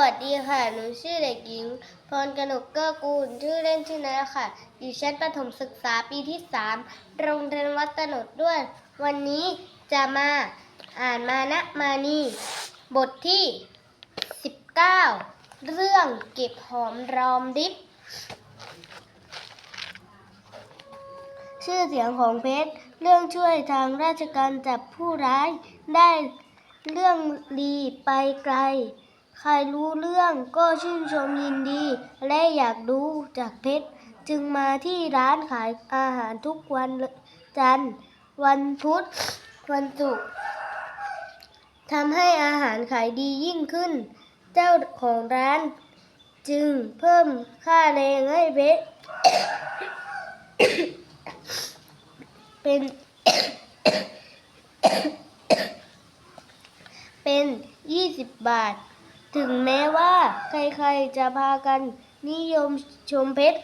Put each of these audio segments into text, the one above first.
วัสดีค่ะ หนูชื่อเด็กหญิง พรกนกเกื้อกูล ชื่อเล่นชื่อนัทค่ะ อยู่ชั้นประถมศึกษาปีที่3โรงเรียนวัดตนดด้วย วันนี้จะมาอ่านมานะมานีบทที่19เรื่องเก็บหอมรอมริบ ชื่อเสียงของเพชร เรื่องช่วยทางราชการจับผู้ร้าย ได้เรื่องดีไปไกล ใครรู้เรื่องก็ชื่นชมยินดี และอยากดูจากเพชร จึงมาที่ร้านขายอาหารทุกวันจันทร์ วันพุธ วันศุกร์ทำให้อาหารขายดียิ่งขึ้น เจ้าของร้าน จึงเพิ่มค่าแรงให้เพชรเป็น เป็น 20 บาท ถึงแม้ว่าใครๆจะพากันนิยมชมเพชร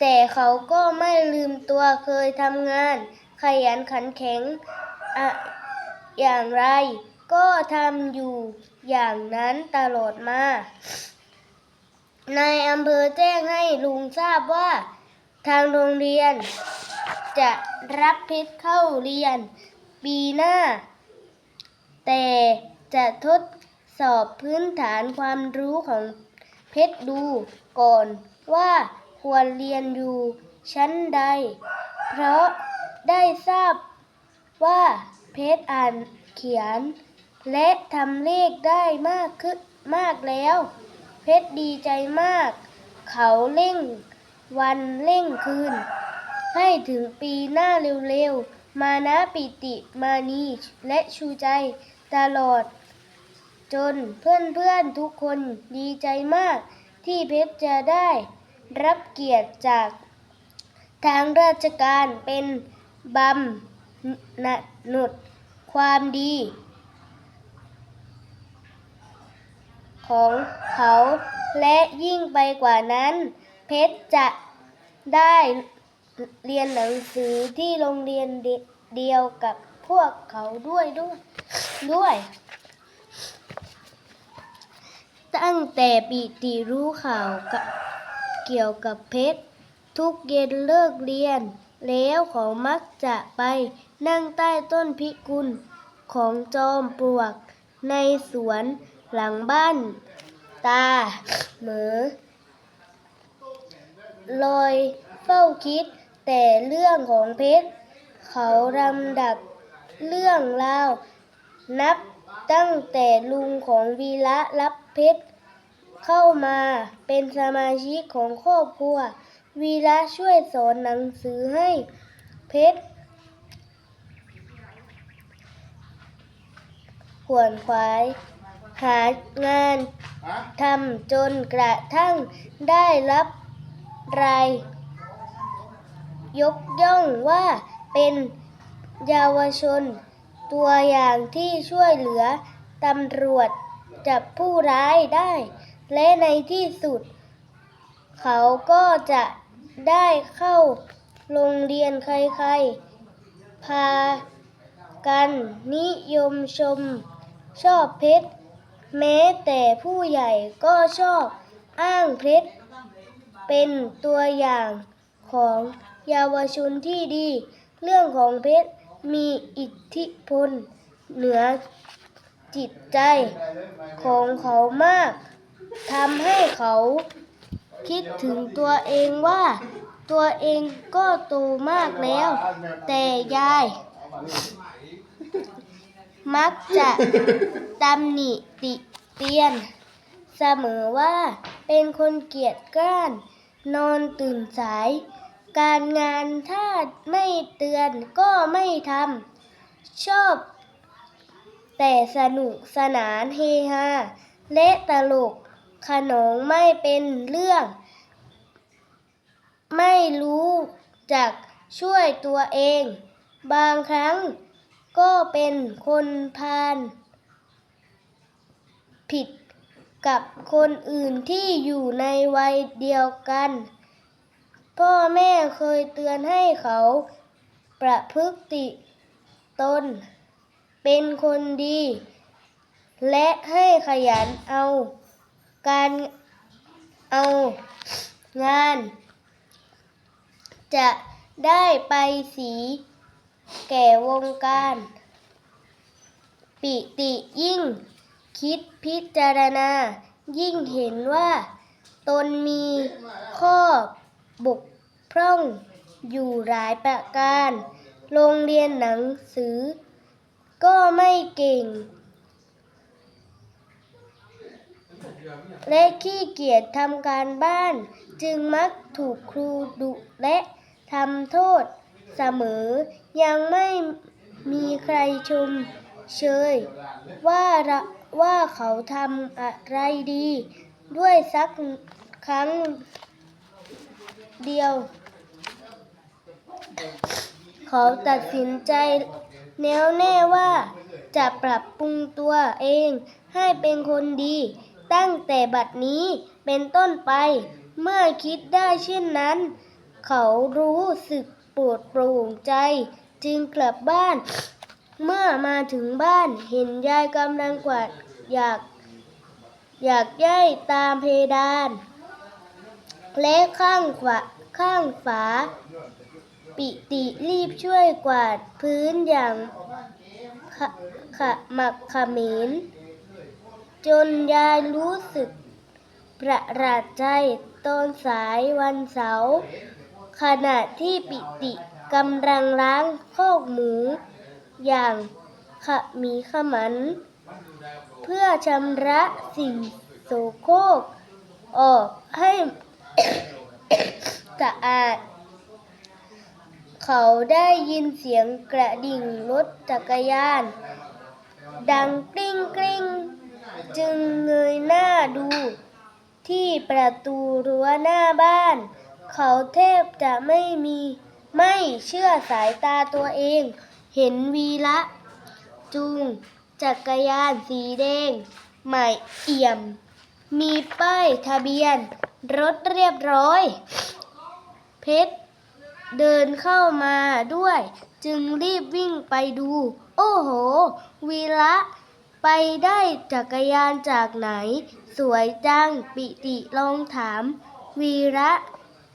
แต่เขาก็ไม่ลืมตัวเคยทำงาน ขยันขันแข็งอะอย่างไร ก็ทำอยู่อย่างนั้นตลอดมา ในอำเภอแจ้งให้ลุงทราบว่า ทางโรงเรียน จะรับเพชรเข้าเรียนปีหน้า แต่จะทด สอบพื้นฐานความรู้ของเพชรดูก่อนว่าควรเรียนอยู่ชั้นใด เพราะได้ทราบว่าเพชรอ่านเขียน และทำเลขได้มากขึ้นมากแล้ว เพชรดีใจมาก เขาเร่งวันเร่งคืน ให้ถึงปีหน้าเร็วๆ มานะปิติมานีและชูใจตลอด จนเพื่อนๆทุกคนดีใจมาก ที่เพชรจะได้รับเกียรติจากทางราชการเป็นบำนหนุดความดี ของเขาและยิ่งไปกว่านั้น เพชรจะได้เรียนหนังสือที่โรงเรียนเดียวกับพวกเขาด้วยด้วยด้วย ตั้งแต่ปิติรู้ข่าวเกี่ยวกับเพชร ทุกเย็นเลิกเรียน แล้วเขามักจะไปนั่งใต้ต้นพิกุลของจอมปลวก ในสวนหลังบ้าน ตาเหมอลอยเฝ้าคิดแต่เรื่องของเพชร เขาลำดับเรื่องราว นับตั้งแต่ลุงของวีระรับเพชร เข้ามาเป็นสมาชิกของครอบครัว วีระช่วยสอนหนังสือให้เพชรขวนขวาย หางานทำจนกระทั่งได้รับราย ยกย่องว่าเป็นเยาวชน ตัวอย่างที่ช่วยเหลือตำรวจจับผู้ร้ายได้ และในที่สุด เขาก็จะได้เข้าโรงเรียนใครๆ พากันนิยมชมชอบเพชร แม้แต่ผู้ใหญ่ก็ชอบอ้างเพชร เป็นตัวอย่างของเยาวชนที่ดี เรื่องของเพชรมีอิทธิพลเหนือจิตใจของเขามาก ทำให้เขาคิดถึงตัวเองว่า ตัวเองก็โตมากแล้ว แต่ยาย มักจะตำหนิติเตียน เสมอว่าเป็นคนเกียจกร้าน นอนตื่นสาย การงานถ้าไม่เตือนก็ไม่ทำชอบ แต่สนุกสนานเฮฮาและตลก ขนงไม่เป็นเรื่อง ไม่รู้จักช่วยตัวเอง บางครั้งก็เป็นคนพาลผิดกับคนอื่นที่อยู่ในวัยเดียวกัน พ่อแม่เคยเตือนให้เขาประพฤติตน เป็นคนดี และให้ขยันเอา การเอางาน จะได้ไปสีแก่วงการ ปิติยิ่งคิดพิจารณา ยิ่งเห็นว่า ตนมีข้อบกพร่องอยู่หลายประการ โรงเรียนหนังสือ ก็ไม่เก่ง และขี้เกียจทำการบ้าน จึงมักถูกครูดุและทำโทษเสมอ ยังไม่มีใครชมเชย ว่าว่าเขาทำอะไรดี ด้วยสักครั้งเดียว เขาตัดสินใจแน่วแน่ว่าจะปรับปรุงตัวเองให้เป็นคนดี ตั้งแต่บัดนี้เป็นต้นไป เมื่อคิดได้เช่นนั้น เขารู้สึกปวดโปร่งใจ จึงกลับบ้าน เมื่อมาถึงบ้านเห็นยายกำลังกวาดอยาก อยากย้ายตามเพดานและข้างขวาข้างฝา ปิติรีบช่วยกวาดพื้นอย่างขะขะหมักเขมน จนยายรู้สึกประหลาดใจตอนสายวันเสาร์ขณะที่ปิติกำลังล้างคอกหมู อย่างขะมีขมัน เพื่อชำระสิ่งโสโครกออกให้สะอาด เขาได้ยินเสียงกระดิ่งรถจักรยาน ดังกริ้งกริ้ง จึงเงยหน้าดู ที่ประตูรั้วหน้าบ้าน เขาแทบจะไม่มี ไม่เชื่อสายตาตัวเอง เห็นวีระจูงจักรยานสีแดง ใหม่เอี่ยม มีป้ายทะเบียน รถเรียบร้อย เพชรเดินเข้ามาด้วย จึงรีบวิ่งไปดู โอ้โห วีระ ไปได้จักรยานจากไหน สวยจังปิติลองถาม วีระ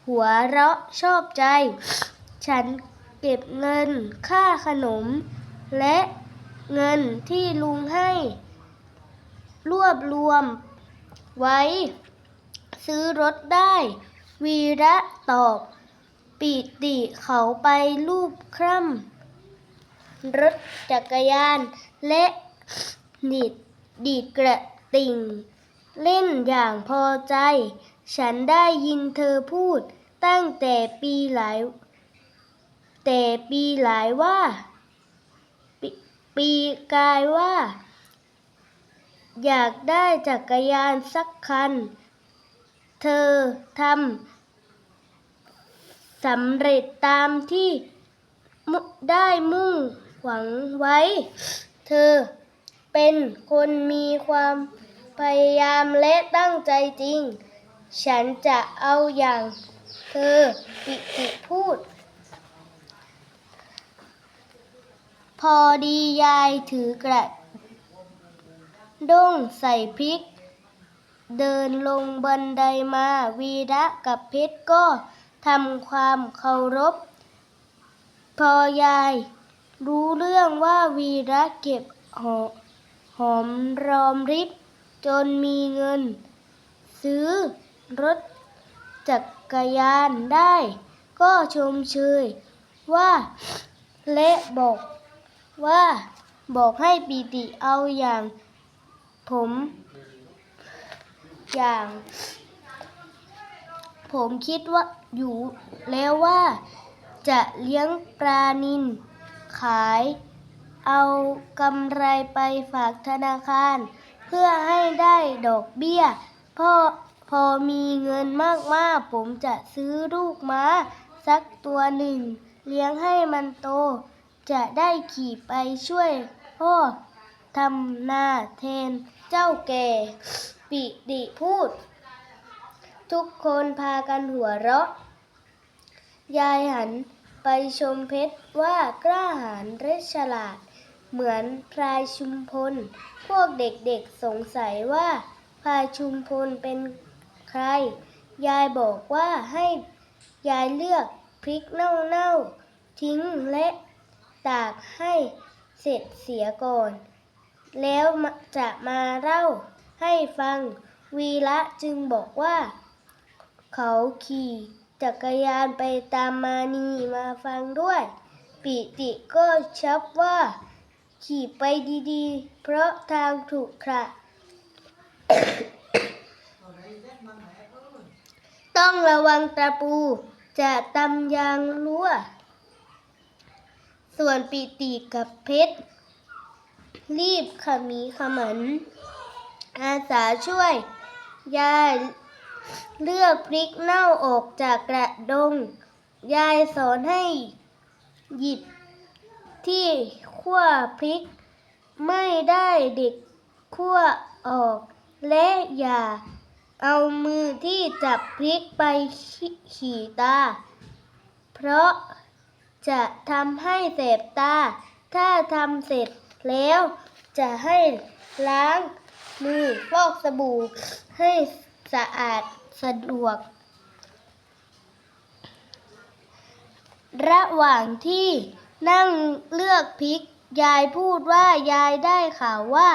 หัวเราะชอบใจ ฉันเก็บเงินค่าขนม และเงินที่ลุงให้ รวบรวมไว้ ซื้อรถได้ วีระตอบ ปิติเขาไปรูปคร่ำรถจักรยานและ ดีดดีดกระติ่ง เล่นอย่างพอใจ ฉันได้ยินเธอพูด ตั้งแต่ปีหลาย แต่ปีหลายว่าปปีกายว่า อยากได้จักรยานสักคัน เธอทำสำเร็จตามที่ได้มุ่งหวังไว้ เธอ เป็นคนมีความพยายามและตั้งใจจริง ฉันจะเอาอย่างเธอปิติพูด พอดียายถือกระด้งใส่พริก เดินลงบันไดมาวีระกับเพชรก็ทำความเคารพ พอยายรู้เรื่องว่าวีระเก็บหอ หอมรอมริบจนมีเงิน ซื้อรถจักรยานได้ ก็ชมเชยว่าและบอกว่าบอกให้ปีติเอาอย่างผม อย่าง ผมคิดว่าอยู่แล้วว่าจะเลี้ยงปลานิลขาย เอากำไรไปฝากธนาคาร เพื่อให้ได้ดอกเบี้ยพอพอมีเงินมากๆผมจะซื้อลูกม้า สักตัวหนึ่ง เลี้ยงให้มันโต จะได้ขี่ไปช่วยพ่อทำนาแทนเจ้าแก่ ปิติพูด ทุกคนพากันหัวเราะ ยายหันไปชมเพชรว่ากล้าหาญและฉลาด เหมือนพลายชุมพล พวกเด็กๆสงสัยว่าพลายชุมพลเป็นใคร ยายบอกว่าให้ยายเลือกพริกเน่าๆ ทิ้งและตากให้เสร็จเสียก่อน แล้วจะมาเล่าให้ฟัง วีระจึงบอกว่า เขาขี่จักรยานไปตามมานีมาฟังด้วย ปิติก็ชับว่า ขี่ไปดีๆ เพราะทางถูกขระต้องระวังตะปูจะตำยางรั่ว ส่วนปิติกับเพชร รีบขมีขมัน อาสาช่วย ยายเลือกพริกเน่าออกจากกระดง ยายสอนให้หยิบ ที่ขั้วพริก ไม่ได้เด็กขั้วออก และอย่าเอามือที่จับพริกไปขี่ตา เพราะจะทำให้เสบตา ถ้าทำเสร็จแล้วจะให้ล้างมือฟอกสบู่ให้สะอาดสะดวก ระหว่างที่ นั่งเลือกพริก ยายพูดว่ายายได้ข่าวว่า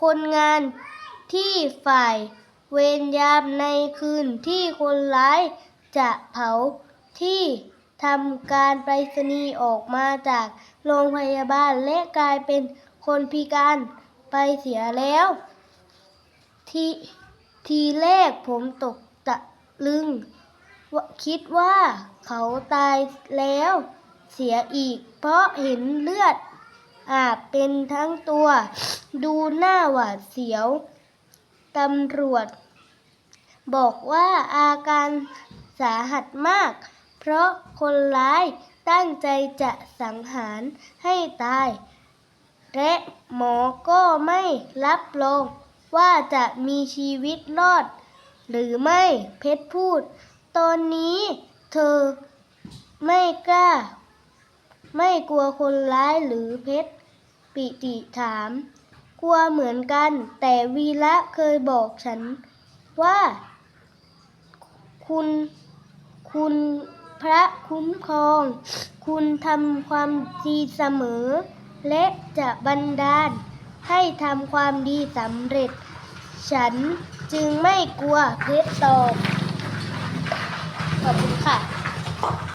คนงานที่ฝ่ายเวรยามในคืนที่คนร้ายจะเผาที่ทำการไปรษณีย์ออกมาจากโรงพยาบาลและกลายเป็นคนพิการไปเสียแล้ว ทีทีแรกผมตกตะลึง คิดว่าเขาตายแล้ว เสียอีก เพราะเห็นเลือดอาบเป็นทั้งตัว ดูหน้าหวาดเสียว ตำรวจ บอกว่าอาการสาหัสมาก เพราะคนร้ายตั้งใจจะสังหารให้ตาย และหมอก็ไม่รับรองว่าจะมีชีวิตรอด หรือไม่เพชรพูด ตอนนี้เธอไม่กล้า ไม่กลัวคนร้ายหรือเพชร ปิติถาม กลัวเหมือนกัน แต่วีระเคยบอกฉันว่า คุณ คุณพระคุ้มครอง คุณทำความดีเสมอ และจะบันดาล ให้ทำความดีสำเร็จ ฉันจึงไม่กลัวเพชรตอบคุณค่ะ